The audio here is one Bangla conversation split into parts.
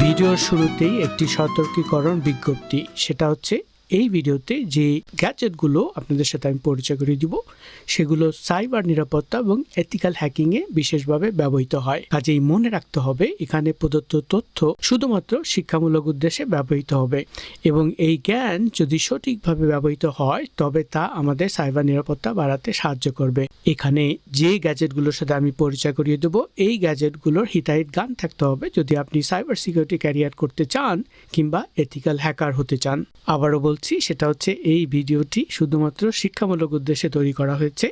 ভিডিওর শুরুতেই একটি সতর্কীকরণ বিজ্ঞপ্তি সেটা হচ্ছে এই ভিডিওতে যে গ্যাজেটগুলো আপনাদের সাথে আমি পরিচয় করিয়ে দিব, সেগুলো সাইবার নিরাপত্তা এবং এথিক্যাল হ্যাকিংয়ে বিশেষভাবে ব্যবহৃত হয়। কাজেই মনে রাখতে হবে, এখানে প্রদত্ত তথ্য শুধুমাত্র শিক্ষামূলক উদ্দেশ্যে ব্যবহৃত হবে এবং এই জ্ঞান যদি সঠিকভাবে ব্যবহৃত হয়, তবে তা আমাদের সাইবার নিরাপত্তা বাড়াতে সাহায্য করবে। এখানে যে গ্যাজেটগুলোর সাথে আমি পরিচয় করিয়ে দেব, এই গ্যাজেটগুলোর হিতাহিত গান থাকতে হবে যদি আপনি সাইবার সিকিউরিটি ক্যারিয়ার করতে চান কিংবা এথিক্যাল হ্যাকার হতে চান। আবারও বলছি, সেটা হচ্ছে এই ভিডিওটি শুধুমাত্র শিক্ষামূলক উদ্দেশ্যে তৈরি করা হয়েছে।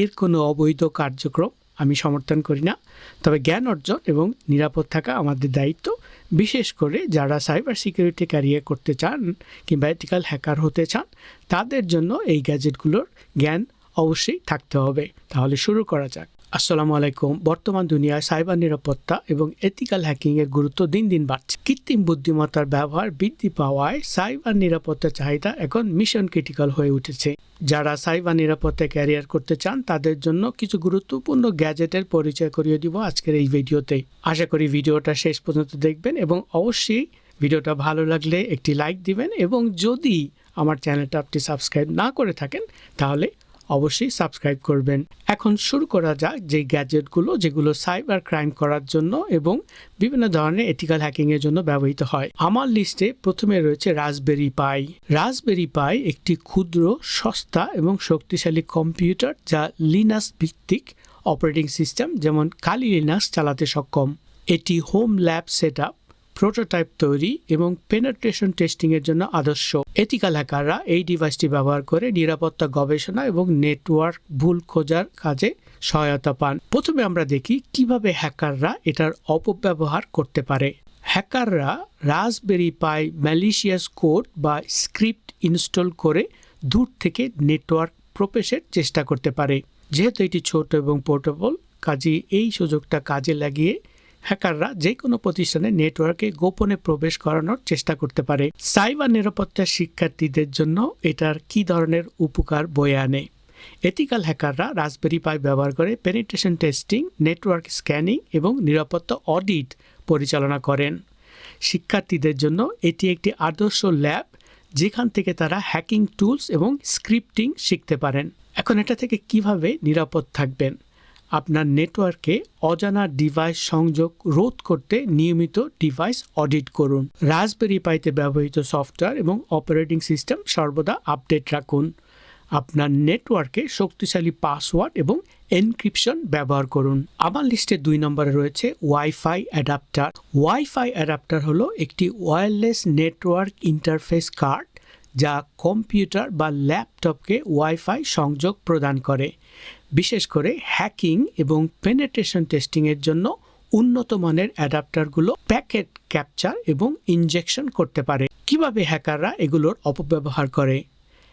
এর কোনো অবৈধ কার্যক্রম আমি সমর্থন করি না। তবে জ্ঞান অর্জন এবং নিরাপদ থাকা আমাদের দায়িত্ব। বিশেষ করে যারা সাইবার সিকিউরিটি ক্যারিয়ার করতে চান কিংবা এথিক্যাল হ্যাকার হতে চান, তাদের জন্য এই গ্যাজেটগুলোর জ্ঞান অবশ্যই থাকতে হবে। তাহলে শুরু করা যাক। আসসালামু আলাইকুম। বর্তমান দুনিয়ায় সাইবার নিরাপত্তা এবং এথিক্যাল হ্যাকিংয়ের গুরুত্ব দিন দিন বাড়ছে। কৃত্রিম বুদ্ধিমত্তার ব্যবহার বৃদ্ধি পাওয়ায় সাইবার নিরাপত্তার চাহিদা এখন মিশন ক্রিটিক্যাল হয়ে উঠেছে। যারা সাইবার নিরাপত্তা ক্যারিয়ার করতে চান, তাদের জন্য কিছু গুরুত্বপূর্ণ গ্যাজেটের পরিচয় করিয়ে দিব আজকের এই ভিডিওতে। আশা করি ভিডিওটা শেষ পর্যন্ত দেখবেন এবং অবশ্যই ভিডিওটা ভালো লাগলে একটি লাইক দিবেন এবং যদি আমার চ্যানেলটা আপনি সাবস্ক্রাইব না করে থাকেন, তাহলে অবশ্যই সাবস্ক্রাইব করবেন। এখন শুরু করা যাক যে গ্যাজেটগুলো যেগুলো সাইবার ক্রাইম করার জন্য এবং বিভিন্ন ধরনের এথিক্যাল হ্যাকিংয়ের জন্য ব্যবহৃত হয়। আমার লিস্টে প্রথমে রয়েছে রাসবেরি পাই রাসবেরি পাই একটি ক্ষুদ্র, সস্তা এবং শক্তিশালী কম্পিউটার যা লিনাস ভিত্তিক অপারেটিং সিস্টেম যেমন কালি লিনাস চালাতে সক্ষম। এটি হোম ল্যাব সেট প্রোটোটাইপ তৈরি এবং পেনেট্রেশন টেস্টিংয়ের জন্য আদর্শ। এথিক্যাল হ্যাকাররা এই ডিভাইসটি ব্যবহার করে নিরাপত্তা গবেষণা এবং নেটওয়ার্ক ভুল খোঁজার কাজে সহায়তা পান। প্রথমে আমরা দেখি কীভাবে হ্যাকাররা এটার অপব্যবহার করতে পারে। হ্যাকাররা রাসবেরি পাই ম্যালিশিয়াস কোড বা স্ক্রিপ্ট ইনস্টল করে দূর থেকে নেটওয়ার্ক প্রবেশের চেষ্টা করতে পারে। যেহেতু এটি ছোট এবং পোর্টেবল কাজে এই সুযোগটা কাজে লাগিয়ে হ্যাকাররা যে কোনো প্রতিষ্ঠানে নেটওয়ার্কে গোপনে প্রবেশ করানোর চেষ্টা করতে পারে। সাইবার নিরাপত্তা শিক্ষার্থীদের জন্য এটার কি ধরনের উপকার বয়ে আনে? এথিক্যাল হ্যাকাররা রাসবেরি পাই ব্যবহার করে পেনিট্রেশন টেস্টিং, নেটওয়ার্ক স্ক্যানিং এবং নিরাপত্তা অডিট পরিচালনা করেন। শিক্ষার্থীদের জন্য এটি একটি আদর্শ ল্যাব, যেখান থেকে তারা হ্যাকিং টুলস এবং স্ক্রিপ্টিং শিখতে পারেন। এখন এটা থেকে কীভাবে নিরাপদ থাকবেন? আপনার নেটওয়ার্কে অজানা ডিভাইস সংযোগ রোধ করতে নিয়মিত ডিভাইস অডিট করুন। রাসবেরি পাইতে ব্যবহৃত সফটওয়্যার এবং অপারেটিং সিস্টেম সর্বদা আপডেট রাখুন। আপনার নেটওয়ার্কে শক্তিশালী পাসওয়ার্ড এবং এনক্রিপশন ব্যবহার করুন। আমার লিস্টে দুই নম্বরে রয়েছে ওয়াইফাই অ্যাডাপ্টার ওয়াইফাই অ্যাডাপ্টার হলো একটি ওয়্যারলেস নেটওয়ার্ক ইন্টারফেস কার্ড যা কম্পিউটার বা ল্যাপটপকে ওয়াইফাই সংযোগ প্রদান করে। বিশেষ করে হ্যাকিং এবং পেনেট্রেশন টেস্টিংয়ের জন্য উন্নত মানের অ্যাডাপ্টারগুলো প্যাকেট ক্যাপচার এবং ইনজেকশন করতে পারে। কীভাবে হ্যাকাররা এগুলোর অপব্যবহার করে?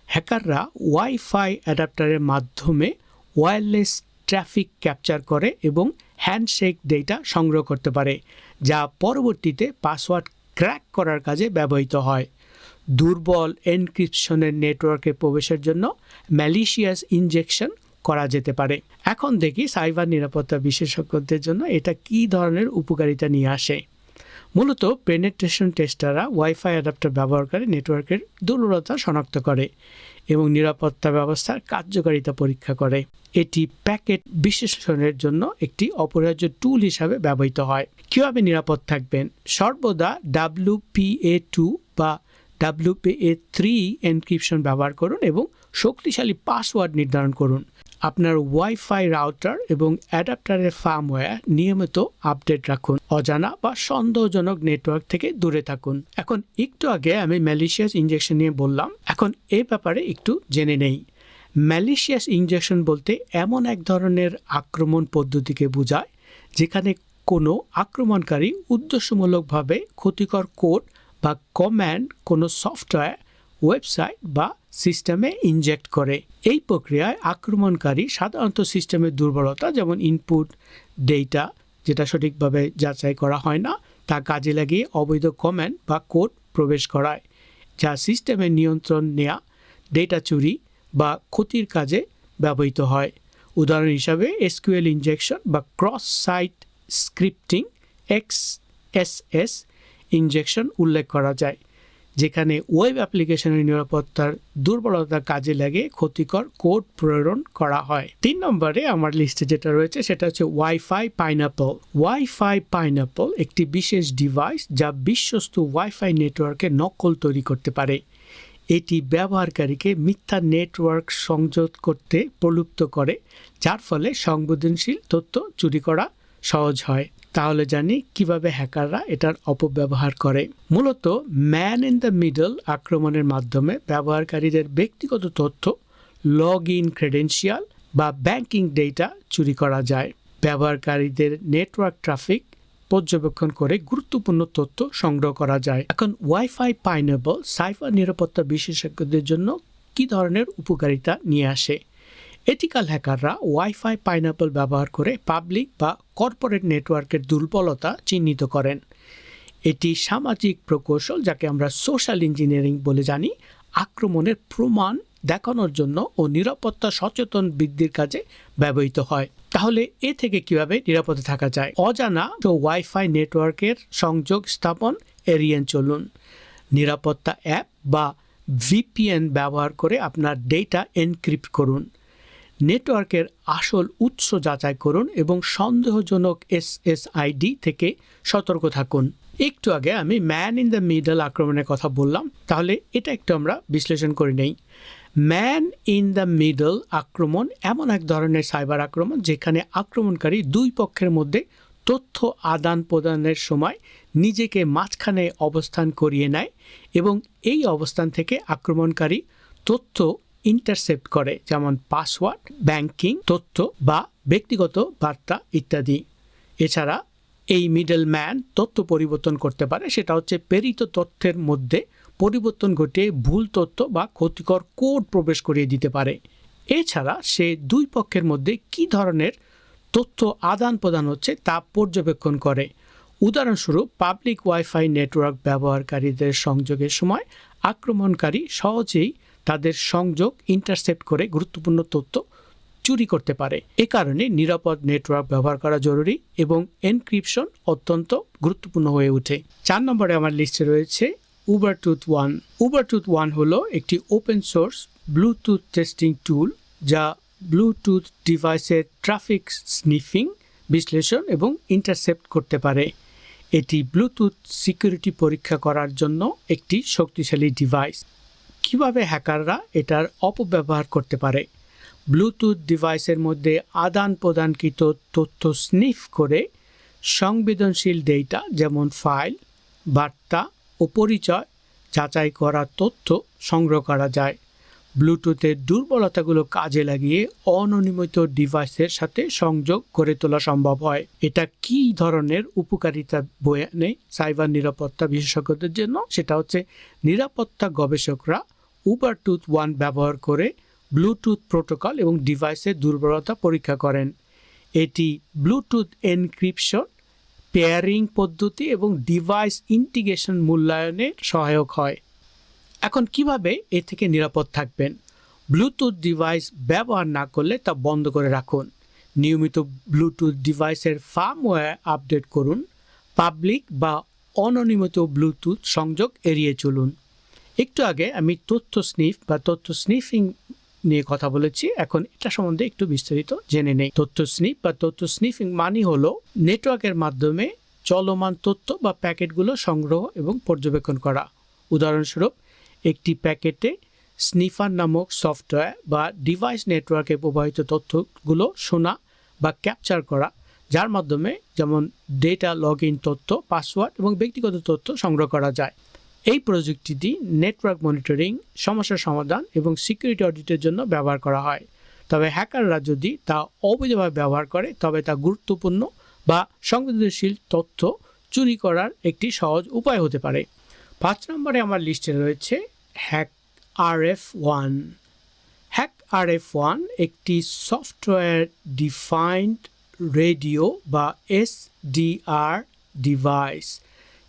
হ্যাকাররা ওয়াইফাই অ্যাডাপ্টারের মাধ্যমে ওয়্যারলেস ট্রাফিক ক্যাপচার করে এবং হ্যান্ডশেক ডেটা সংগ্রহ করতে পারে, যা পরবর্তীতে পাসওয়ার্ড ক্র্যাক করার কাজে ব্যবহৃত হয়। দুর্বল এনক্রিপশনের নেটওয়ার্কে প্রবেশের জন্য ম্যালিশিয়াস ইনজেকশন করা যেতে পারে। এখন দেখি সাইবার নিরাপত্তা বিশেষজ্ঞদের জন্য এটা কি ধরনের উপকারিতা নিয়ে আসে। মূলত পেনেট্রেশন টেস্টাররা ওয়াইফাই অ্যাডাপ্টার ব্যবহার করে নেটওয়ার্কের দুর্বলতা শনাক্ত করে এবং নিরাপত্তা ব্যবস্থার কার্যকারিতা পরীক্ষা করে। এটি প্যাকেট বিশ্লেষণের জন্য একটি অপরিহার্য টুল হিসাবে ব্যবহৃত হয়। কীভাবে নিরাপদ থাকবেন? সর্বদা ডাব্লিউপিএ টু বা ডাব্লিউপিএ থ্রি এনক্রিপশন ব্যবহার করুন এবং শক্তিশালী পাসওয়ার্ড নির্ধারণ করুন। আপনার ওয়াইফাই রাউটার এবং অ্যাডাপ্টারের ফার্মওয়্যার নিয়মিত আপডেট রাখুন। অজানা বা সন্দেহজনক নেটওয়ার্ক থেকে দূরে থাকুন। এখন একটু আগে আমি ম্যালিশিয়াস ইঞ্জেকশন নিয়ে বললাম। এখন এ ব্যাপারে একটু জেনে নেই। ম্যালিশিয়াস ইঞ্জেকশন বলতে এমন এক ধরনের আক্রমণ পদ্ধতিকে বোঝায়, যেখানে কোনো আক্রমণকারী উদ্দেশ্যমূলকভাবে ক্ষতিকর কোড বা কম্যান্ড কোনো সফটওয়্যার ওয়েবসাইট বা সিস্টেমে ইনজেক্ট করে। এই প্রক্রিয়ায় আক্রমণকারী সাধারণত সিস্টেমের দুর্বলতা, যেমন ইনপুট ডেটা যেটা সঠিকভাবে যাচাই করা হয় না, তা কাজে লাগিয়ে অবৈধ কমেন্ট বা কোড প্রবেশ করায়, যা সিস্টেমের নিয়ন্ত্রণ নেয়া ডেটা চুরি বা ক্ষতির কাজে ব্যবহৃত হয়। উদাহরণ হিসাবে এসকিউএল ইনজেকশন বা cross site scripting X S S injection উল্লেখ করা যায়। যেখানে ওয়েব অ্যাপ্লিকেশনের নিরাপত্তার দুর্বলতা কাজে লাগে, ক্ষতিকর কোড প্রেরণ করা হয়। তিন নম্বরে আমার লিস্টে যেটা রয়েছে, সেটা হচ্ছে ওয়াইফাই পাইনাপল ওয়াইফাই পাইনাপল একটি বিশেষ ডিভাইস যা বিশ্বস্ত ওয়াইফাই নেটওয়ার্কে নকল তৈরি করতে পারে। এটি ব্যবহারকারীকে মিথ্যা নেটওয়ার্ক সংযোগ করতে প্রলুপ্ত করে, যার ফলে সংবেদনশীল তথ্য চুরি করা সহজ হয়। তাহলে জানি কীভাবে হ্যাকাররা এটার অপব্যবহার করে। মূলত ম্যান ইন দ্য মিডল আক্রমণের মাধ্যমে ব্যবহারকারীদের ব্যক্তিগত তথ্য লগ ইন ক্রেডেন্সিয়াল বা ব্যাংকিং ডেটা চুরি করা যায়। ব্যবহারকারীদের নেটওয়ার্ক ট্রাফিক পর্যবেক্ষণ করে গুরুত্বপূর্ণ তথ্য সংগ্রহ করা যায়। এখন ওয়াইফাই পাইনেবল, সাইফার নিরাপত্তা বিশেষজ্ঞদের জন্য কি ধরনের উপকারিতা নিয়ে আসে? এথিক্যাল হ্যাকাররা ওয়াইফাই পাইনাপল ব্যবহার করে পাবলিক বা কর্পোরেট নেটওয়ার্কের দুর্বলতা চিহ্নিত করেন। এটি সামাজিক প্রকৌশল যাকে আমরা সোশ্যাল ইঞ্জিনিয়ারিং বলে জানি, আক্রমণের প্রমাণ দেখানোর জন্য ও নিরাপত্তা সচেতন বৃদ্ধির কাজে ব্যবহৃত হয়। তাহলে এ থেকে কীভাবে নিরাপদে থাকা যায়? অজানা তো ওয়াইফাই নেটওয়ার্কের সংযোগ স্থাপন এড়িয়ে চলুন। নিরাপত্তা অ্যাপ বা ভিপিএন ব্যবহার করে আপনার ডেটা এনক্রিপ্ট করুন। নেটওয়ার্কের আসল উৎস যাচাই করুন এবং সন্দেহজনক এসএসআইডি থেকে সতর্ক থাকুন। একটু আগে আমি ম্যান ইন দ্য মিডল আক্রমণের কথা বললাম, তাহলে এটা একটু আমরা বিশ্লেষণ করে নেই। ম্যান ইন দ্য মিডল আক্রমণ এমন এক ধরনের সাইবার আক্রমণ যেখানে আক্রমণকারী দুই পক্ষের মধ্যে তথ্য আদান প্রদানের সময় নিজেকে মাঝখানে অবস্থান করিয়ে নেয় এবং এই অবস্থান থেকে আক্রমণকারী তথ্য ইন্টারসেপ্ট করে, যেমন পাসওয়ার্ড ব্যাংকিং তথ্য বা ব্যক্তিগত বার্তা ইত্যাদি। এছাড়া এই মিডল ম্যান তথ্য পরিবর্তন করতে পারে, সেটা হচ্ছে প্রেরিত তথ্যের মধ্যে পরিবর্তন ঘটিয়ে ভুল তথ্য বা ক্ষতিকর কোড প্রবেশ করিয়ে দিতে পারে। এছাড়া সে দুই পক্ষের মধ্যে কি ধরনের তথ্য আদান প্রদান হচ্ছে তা পর্যবেক্ষণ করে। উদাহরণস্বরূপ পাবলিক ওয়াইফাই নেটওয়ার্ক ব্যবহারকারীদের সংযোগের সময় আক্রমণকারী সহজেই তাদের সংযোগ ইন্টারসেপ্ট করে গুরুত্বপূর্ণ তথ্য চুরি করতে পারে। এ কারণে নিরাপদ নেটওয়ার্ক ব্যবহার করা জরুরি এবং এনক্রিপশন অত্যন্ত গুরুত্বপূর্ণ হয়ে ওঠে। চার নম্বরে আমার লিস্টে রয়েছে উবারটুথ ওয়ান উবারটুথ ওয়ান হলো একটি open source bluetooth testing tool যা ব্লুটুথ ডিভাইসের ট্রাফিক স্নিফিং বিশ্লেষণ এবং ইন্টারসেপ্ট করতে পারে। এটি ব্লুটুথ সিকিউরিটি পরীক্ষা করার জন্য একটি শক্তিশালী ডিভাইস কীভাবে হ্যাকাররা এটার অপব্যবহার করতে পারে? ব্লুটুথ ডিভাইসের মধ্যে আদান প্রদানকৃত তথ্য স্নিফ করে সংবেদনশীল ডেটা যেমন ফাইল, বার্তা ও পরিচয় যাচাই করা তথ্য সংগ্রহ করা যায়। ব্লুটুথের দুর্বলতাগুলো কাজে লাগিয়ে অননুমিত ডিভাইসের সাথে সংযোগ করে তোলা সম্ভব হয়। এটা কি ধরনের উপকারিতা বয়ে নেই সাইবার নিরাপত্তা বিশেষজ্ঞদের জন্য? সেটা হচ্ছে নিরাপত্তা গবেষকরা উবারটুথ ওয়ান ব্যবহার করে ব্লুটুথ প্রোটোকল এবং ডিভাইসের দুর্বলতা পরীক্ষা করেন। এটি ব্লুটুথ এনক্রিপশন, পেয়ারিং পদ্ধতি এবং ডিভাইস ইন্টিগ্রেশন মূল্যায়নে সহায়ক হয়। এখন কীভাবে এ থেকে নিরাপদ থাকবেন? ব্লুটুথ ডিভাইস ব্যবহার না করলে তা বন্ধ করে রাখুন। নিয়মিত ব্লুটুথ ডিভাইসের ফার্মওয়্যার আপডেট করুন। পাবলিক বা অননিয়মিত ব্লুটুথ সংযোগ এড়িয়ে চলুন। একটু আগে আমি তথ্য স্নিফ বা তথ্য স্নিফিং নিয়ে কথা বলেছি। এখন এটা সম্বন্ধে একটু বিস্তারিত জেনে নেই। তথ্য স্নিপ বা তথ্য স্নিফিং মানি হলো নেটওয়ার্কের মাধ্যমে চলমান তথ্য বা প্যাকেটগুলো সংগ্রহ এবং পর্যবেক্ষণ করা। উদাহরণস্বরূপ একটি প্যাকেটে স্নিফার নামক সফটওয়্যার বা ডিভাইস নেটওয়ার্কে প্রবাহিত তথ্যগুলো শোনা বা ক্যাপচার করা, যার মাধ্যমে যেমন ডেটা লগ ইন তথ্য, পাসওয়ার্ড এবং ব্যক্তিগত তথ্য সংগ্রহ করা যায়। এই প্রযুক্তিটি নেটওয়ার্ক মনিটরিং সমস্যার সমাধান এবং সিকিউরিটি অডিটের জন্য ব্যবহার করা হয়। তবে হ্যাকাররা যদি তা অবৈধভাবে ব্যবহার করে, তবে তা গুরুত্বপূর্ণ বা সংবেদনশীল তথ্য চুরি করার একটি সহজ উপায় হতে পারে। পাঁচ নম্বরে আমার লিস্টে রয়েছে Hack R F One Hack R F One একটি সফটওয়্যার ডিফাইন্ড রেডিও বা এসডিআর ডিভাইস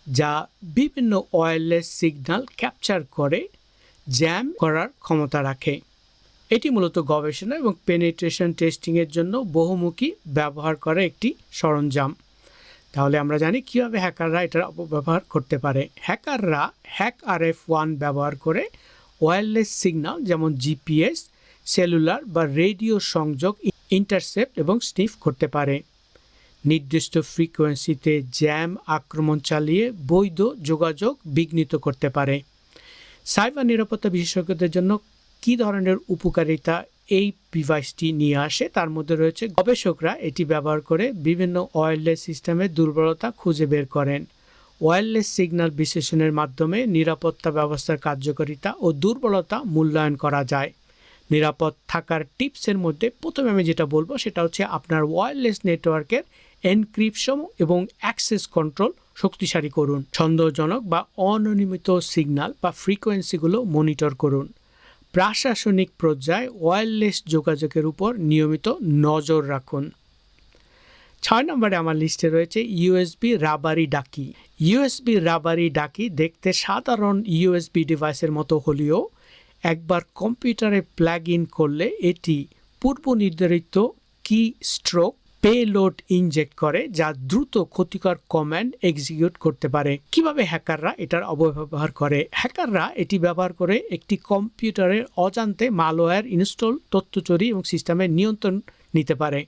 যা বিভিন্ন ওয়্যারলেস সিগন্যাল ক্যাপচার করে জ্যাম করার ক্ষমতা রাখে। এটি মূলত গবেষণা এবং পেনিট্রেশন টেস্টিংয়ের জন্য বহুমুখী ব্যবহার করা একটি সরঞ্জাম। তাহলে আমরা জানি কীভাবে হ্যাকাররা এটার অপব্যবহার করতে পারে। হ্যাকাররা হ্যাক আর এফ ওয়ান ব্যবহার করে ওয়্যারলেস সিগন্যাল যেমন জিপিএস, সেলুলার বা রেডিও সংযোগ ইন্টারসেপ্ট এবং স্নিফ করতে পারে। নির্দিষ্ট ফ্রিকোয়েন্সিতে জ্যাম আক্রমণ চালিয়ে বৈধ যোগাযোগ বিঘ্নিত করতে পারে। সাইবার নিরাপত্তা বিশেষজ্ঞদের জন্য কী ধরনের উপকারিতা এই ডিভাইসটি নিয়ে আসে। তার মধ্যে রয়েছে গবেষকরা এটি ব্যবহার করে বিভিন্ন ওয়্যারলেস সিস্টেমের দুর্বলতা খুঁজে বের করেন। ওয়্যারলেস সিগন্যাল বিশ্লেষণের মাধ্যমে নিরাপত্তা ব্যবস্থার কার্যকারিতা ও দুর্বলতা মূল্যায়ন করা যায়। নিরাপদ থাকার টিপসের মধ্যে প্রথমে আমি যেটা বলব সেটা হচ্ছে আপনার ওয়্যারলেস নেটওয়ার্কের এনক্রিপশন এবং অ্যাক্সেস কন্ট্রোল শক্তিশালী করুন। সন্দেহজনক বা অনিয়মিত সিগন্যাল বা ফ্রিকোয়েন্সিগুলো মনিটর করুন। প্রশাসনিক পর্যায়ে ওয়্যারলেস যোগাযোগের উপর নিয়মিত নজর রাখুন। ছয় নম্বরে আমার লিস্টে রয়েছে USB Rubber Ducky. USB Rubber Ducky দেখতে সাধারণ ইউএসবি ডিভাইসের মতো হলেও একবার কম্পিউটারে প্লাগ ইন করলে এটি পূর্ব নির্ধারিত কি স্ট্রোক পেলোড ইনজেক্ট করে যা দ্রুত ক্ষতিকর কমান্ড এক্সিকিউট করতে পারে। কীভাবে হ্যাকাররা এটার অপব্যবহার করে? হ্যাকাররা এটি ব্যবহার করে একটি কম্পিউটারের অজান্তে মালওয়্যার ইনস্টল, তথ্য চুরি এবং সিস্টেমের নিয়ন্ত্রণ নিতে পারে।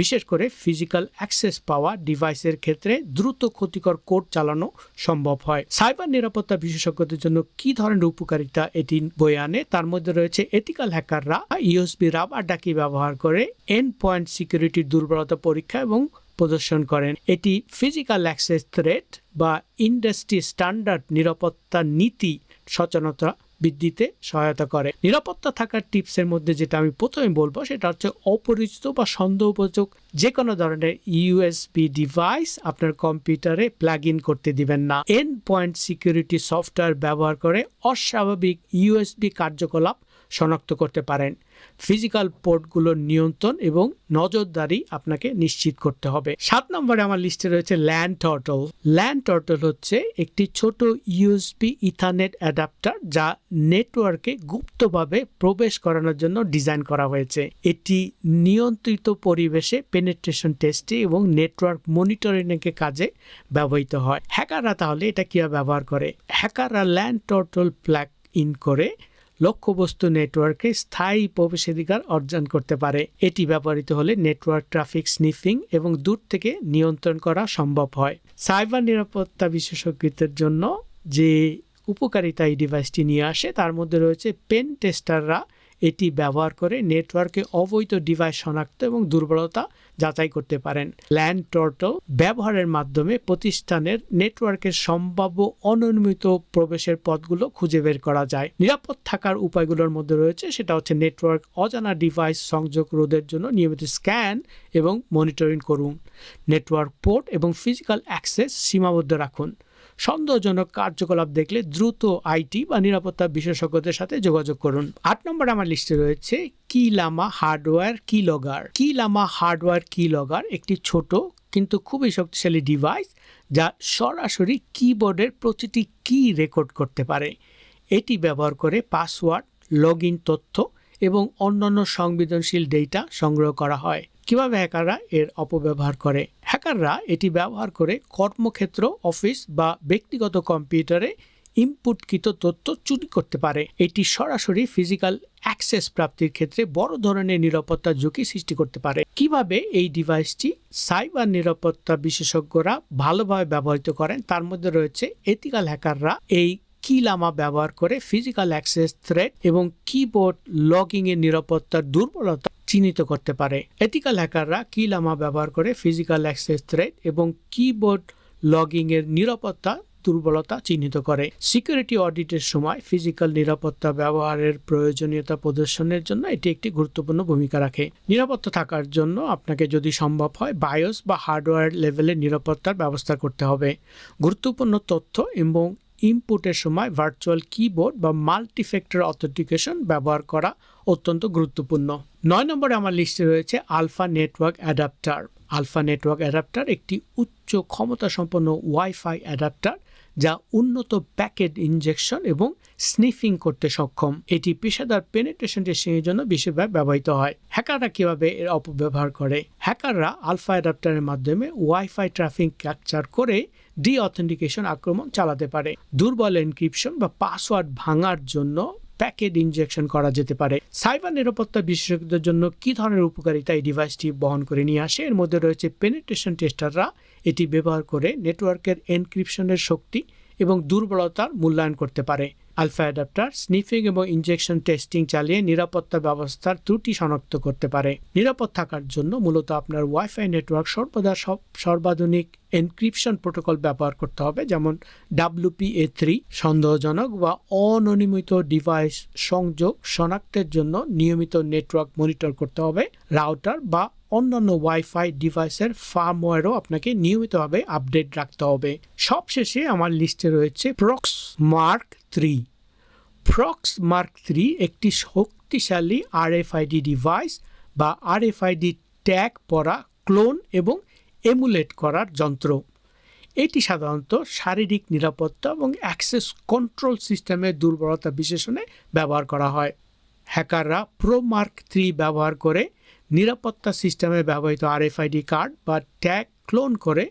বিশেষ করে ফিজিক্যাল অ্যাক্সেস পাওয়া ডিভাইসের ক্ষেত্রে দ্রুত ক্ষতিকর কোড চালানো সম্ভব হয়। সাইবার নিরাপত্তা বিশেষজ্ঞদের জন্য কি ধরনের উপকারিতা এটি বয়ে আনে? তার মধ্যে রয়েছে এথিক্যাল হ্যাকাররা ইউএসবি রাবার ডাকি ব্যবহার করে এন্ড পয়েন্ট সিকিউরিটির দুর্বলতা পরীক্ষা এবং প্রদর্শন করেন। এটি ফিজিক্যাল অ্যাক্সেস থ্রেট বা ইন্ডাস্ট্রি স্ট্যান্ডার্ড নিরাপত্তা নীতি সচেতনতা বৃদ্ধিতে সহায়তা করে। নিরাপত্তা থাকার টিপসের মধ্যে যেটা আমি প্রথমে বলব, সেটা হচ্ছে অপরিচিত বা সন্দেহবোধক যে কোনো ধরনের ইউএসবি ডিভাইস আপনার কম্পিউটারে প্লাগ ইন করতে দিবেন না। এন পয়েন্ট সিকিউরিটি সফটওয়্যার ব্যবহার করে অস্বাভাবিক ইউএসবি কার্যকলাপ শনাক্ত করতে পারেন। ফিজিক্যাল পোর্টগুলোর নিয়ন্ত্রণ এবং নজরদারি আপনাকে নিশ্চিত করতে হবে। সাত নম্বরে আমার লিস্টে রয়েছে ল্যান্ড টর্টল। ল্যান্ড টর্টল হচ্ছে একটি ছোট ইউএসপি ইথারনেট অ্যাডাপ্টার যা নেটওয়ার্কে গুপ্তভাবে প্রবেশ করানোর জন্য ডিজাইন করা হয়েছে। এটি নিয়ন্ত্রিত পরিবেশে পেনেট্রেশন টেস্টে এবং নেটওয়ার্ক মনিটরিংয়ের কাজে ব্যবহৃত হয়। হ্যাকাররা তাহলে এটা কীভাবে ব্যবহার করে? হ্যাকাররা ল্যান্ড টর্টল প্ল্যাগ ইন করে লক্ষ্যবস্তু নেটওয়ার্কে স্থায়ী প্রবেশাধিকার অর্জন করতে পারে। এটি ব্যবহৃত হলে নেটওয়ার্ক ট্রাফিক স্নিফিং এবং দূর থেকে নিয়ন্ত্রণ করা সম্ভব হয়। সাইবার নিরাপত্তা বিশেষজ্ঞদের জন্য যে উপকারিতা এই ডিভাইসটি নিয়ে আসে, তার মধ্যে রয়েছে পেন টেস্টাররা এটি ব্যবহার করে নেটওয়ার্কে অবৈধ ডিভাইস শনাক্ত এবং দুর্বলতা যাচাই করতে পারেন। ল্যান্ড টর্টল ব্যবহারের মাধ্যমে প্রতিষ্ঠানের নেটওয়ার্কের সম্ভাব্য অনিয়মিত প্রবেশের পথগুলো খুঁজে বের করা যায়। নিরাপদ থাকার উপায়গুলোর মধ্যে রয়েছে, সেটা হচ্ছে নেটওয়ার্ক অজানা ডিভাইস সংযোগ রোধের জন্য নিয়মিত স্ক্যান এবং মনিটরিং করুন। নেটওয়ার্ক পোর্ট এবং ফিজিক্যাল অ্যাক্সেস সীমাবদ্ধ রাখুন। সন্দেহজনক কার্যকলাপ দেখলে দ্রুত আইটি বা নিরাপত্তা বিশেষজ্ঞদের সাথে যোগাযোগ করুন। আট নম্বর আমার লিস্টে রয়েছে কি লামা হার্ডওয়্যার কি লগার কি লামা হার্ডওয়্যার কি লগার একটি ছোট কিন্তু খুবই শক্তিশালী ডিভাইস যা সরাসরি কিবোর্ডের প্রতিটি কি রেকর্ড করতে পারে। এটি ব্যবহার করে পাসওয়ার্ড লগ তথ্য এবং অন্যান্য সংবেদনশীল ডেটা সংগ্রহ করা হয়। কীভাবে হ্যাকাররা এর অপব্যবহার করে? হ্যাকাররা এটি ব্যবহার করে কর্মক্ষেত্র, অফিস বা ব্যক্তিগত কম্পিউটারে ইনপুটকৃত তথ্য চুরি করতে পারে। এটি সরাসরি ফিজিক্যাল অ্যাক্সেস প্রাপ্তির ক্ষেত্রে বড় ধরনের নিরাপত্তা ঝুঁকি সৃষ্টি করতে পারে। কীভাবে এই ডিভাইসটি সাইবার নিরাপত্তা বিশেষজ্ঞরা ভালোভাবে ব্যবহৃত করেন, তার মধ্যে রয়েছে এথিক্যাল হ্যাকাররা এই কি লামা ব্যবহার করে ফিজিক্যাল অ্যাক্সেস থ্রেড এবং কিবোর্ড লগিং এর নিরাপত্তার দুর্বলতা চিহ্নিত করতে পারে। এথিক্যাল হ্যাকাররা কি লামা ব্যবহার করে ফিজিক্যাল অ্যাক্সেস থ্রেড এবং কিবোর্ড লগিং এর নিরাপত্তা, দুর্বলতা চিহ্নিত করে? সিকিউরিটি অডিটের সময় ফিজিক্যাল নিরাপত্তা ব্যবহারের প্রয়োজনীয়তা প্রদর্শনের জন্য এটি একটি গুরুত্বপূর্ণ ভূমিকা রাখে। নিরাপত্তা থাকার জন্য আপনাকে যদি সম্ভব হয় বায়োস বা হার্ডওয়্যার লেভেলের নিরাপত্তার ব্যবস্থা করতে হবে। গুরুত্বপূর্ণ তথ্য এবং ইনপুটের সময় ভার্চুয়াল কিবোর্ড বা মাল্টিফ্যাক্টর অথেন্টিকেশন ব্যবহার করা অত্যন্ত গুরুত্বপূর্ণ। নয় নম্বরে আমার লিস্টে রয়েছে Alfa network adapter Alfa network adapter একটি উচ্চ ক্ষমতা সম্পন্ন ওয়াইফাই অ্যাডাপ্টার যা উন্নত প্যাকেট ইনজেকশন এবং স্নিফিং করতে সক্ষম। এটি পেশাদার পেনিট্রেশন টেস্টিংয়ের জন্য বেশিরভাগ ব্যবহৃত হয়। হ্যাকাররা কীভাবে এর অপব্যবহার করে? হ্যাকাররা আলফা অ্যাডাপ্টারের মাধ্যমে ওয়াইফাই ট্রাফিক ক্যাপচার করে ডি অথেন্টিকেশন আক্রমণ চালাতে পারে। দুর্বল এনক্রিপশন বা পাসওয়ার্ড ভাঙার জন্য প্যাকেট ইনজেকশন করা যেতে পারে। সাইবার নিরাপত্তা বিশেষজ্ঞদের জন্য কি ধরনের উপকারিতা এই ডিভাইসটি বহন করে নিয়ে আসে? এর মধ্যে রয়েছে পেনিট্রেশন টেস্টাররা এটি ব্যবহার করে নেটওয়ার্কের এনক্রিপশনের শক্তি এবং দুর্বলতার মূল্যায়ন করতে পারে। আলফা অ্যাডাপ্টার স্নিফিং এবং ইনজেকশন টেস্টিং চালিয়ে নিরাপত্তা ব্যবস্থার ত্রুটি শনাক্ত করতে পারে। নিরাপদ থাকার জন্য মূলত আপনার ওয়াইফাই নেটওয়ার্ক সর্বদা সব সর্বাধুনিক এনক্রিপশন প্রোটোকল ব্যবহার করতে হবে, যেমন ডাব্লিউপিএ থ্রি সন্দেহজনক বা অননুমিত ডিভাইস সংযোগ শনাক্তের জন্য নিয়মিত নেটওয়ার্ক মনিটর করতে হবে। রাউটার বা অন্যান্য ওয়াইফাই ডিভাইসের ফার্মওয়্যারও আপনাকে নিয়মিতভাবে আপডেট রাখতে হবে। সবশেষে আমার লিস্টে রয়েছে Proxmark three Proxmark three একটি শক্তিশালী আরএফআইডি ডিভাইস বা আরএফআইডি ট্যাগ পরা ক্লোন এবং এমুলেট করার যন্ত্র। এটি সাধারণত শারীরিক নিরাপত্তা এবং অ্যাক্সেস কন্ট্রোল সিস্টেমের দুর্বলতা বিশ্লেষণে ব্যবহার করা হয়। হ্যাকাররা প্রো মার্ক থ্রি ব্যবহার করে নিরাপত্তা সিস্টেমে ব্যবহৃত আরএফআইডি কার্ড বা ট্যাগ ক্লোন করে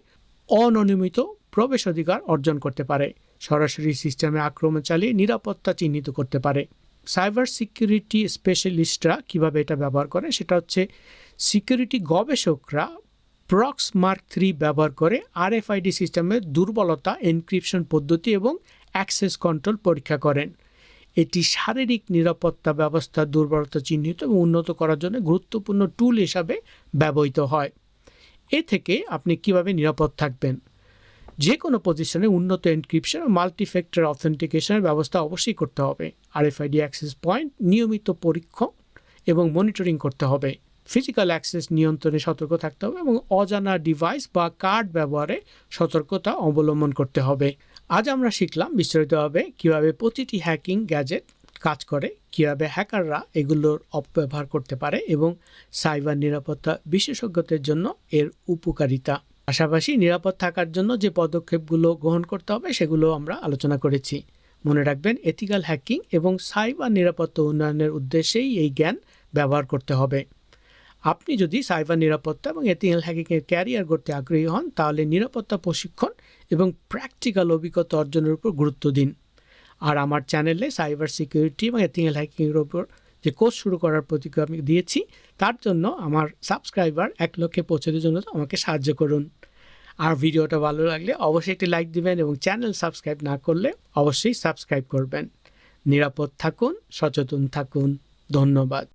অননুমিত প্রবেশাধিকার অর্জন করতে পারে। সরাসরি সিস্টেমে আক্রমণ চালিয়ে নিরাপত্তা চিহ্নিত করতে পারে। সাইবার সিকিউরিটি স্পেশালিস্টরা কীভাবে এটা ব্যবহার করে সেটা হচ্ছে সিকিউরিটি গবেষকরা প্রক্স মার্ক থ্রি ব্যবহার করে আরএফআইডি সিস্টেমের দুর্বলতা, এনক্রিপশন পদ্ধতি এবং অ্যাক্সেস কন্ট্রোল পরীক্ষা করেন। এটি শারীরিক নিরাপত্তা ব্যবস্থার দুর্বলতা চিহ্নিত এবং উন্নত করার জন্য গুরুত্বপূর্ণ টুল হিসাবে ব্যবহৃত হয়। এ থেকে আপনি কীভাবে নিরাপদ থাকবেন? যে কোনো পজিশনে উন্নত এনক্রিপশন ও মাল্টিফ্যাক্টর অথেন্টিকেশনের ব্যবস্থা অবশ্যই করতে হবে। আর আরএফআইডি অ্যাক্সেস পয়েন্ট নিয়মিত পরীক্ষণ এবং মনিটরিং করতে হবে। ফিজিক্যাল অ্যাক্সেস নিয়ন্ত্রণে সতর্ক থাকতে হবে এবং অজানা ডিভাইস বা কার্ড ব্যবহারে সতর্কতা অবলম্বন করতে হবে। আজ আমরা শিখলাম বিস্তারিতভাবে কীভাবে প্রতিটি হ্যাকিং গ্যাজেট কাজ করে, কীভাবে হ্যাকাররা এগুলোর অপব্যবহার করতে পারে এবং সাইবার নিরাপত্তা বিশেষজ্ঞদের জন্য এর উপকারিতা। পাশাপাশি নিরাপদ থাকার জন্য যে পদক্ষেপগুলো গ্রহণ করতে হবে সেগুলো আমরা আলোচনা করেছি। মনে রাখবেন এথিক্যাল হ্যাকিং এবং সাইবার নিরাপত্তা উন্নয়নের উদ্দেশ্যেই এই জ্ঞান ব্যবহার করতে হবে। আপনি যদি সাইবার নিরাপত্তা এবং এথিক্যাল হ্যাকিংয়ের ক্যারিয়ার করতে আগ্রহী হন, তাহলে নিরাপত্তা প্রশিক্ষণ এবং প্র্যাকটিক্যাল অভিজ্ঞতা অর্জনের উপর গুরুত্ব দিন। আর আমার চ্যানেলে সাইবার সিকিউরিটি এবং এথিক্যাল হ্যাকিংয়ের উপর যে কোর্স শুরু করার প্রতিক্রিয়া আমি দিয়েছি, তার জন্য আমার সাবস্ক্রাইবার এক লক্ষে পৌঁছানোর জন্য আমাকে সাহায্য করুন। আর ভিডিওটা ভালো লাগলে অবশ্যই একটি লাইক দিবেন এবং চ্যানেল সাবস্ক্রাইব না করলে অবশ্যই সাবস্ক্রাইব করবেন। নিরাপদ থাকুন, সচেতন থাকুন। ধন্যবাদ।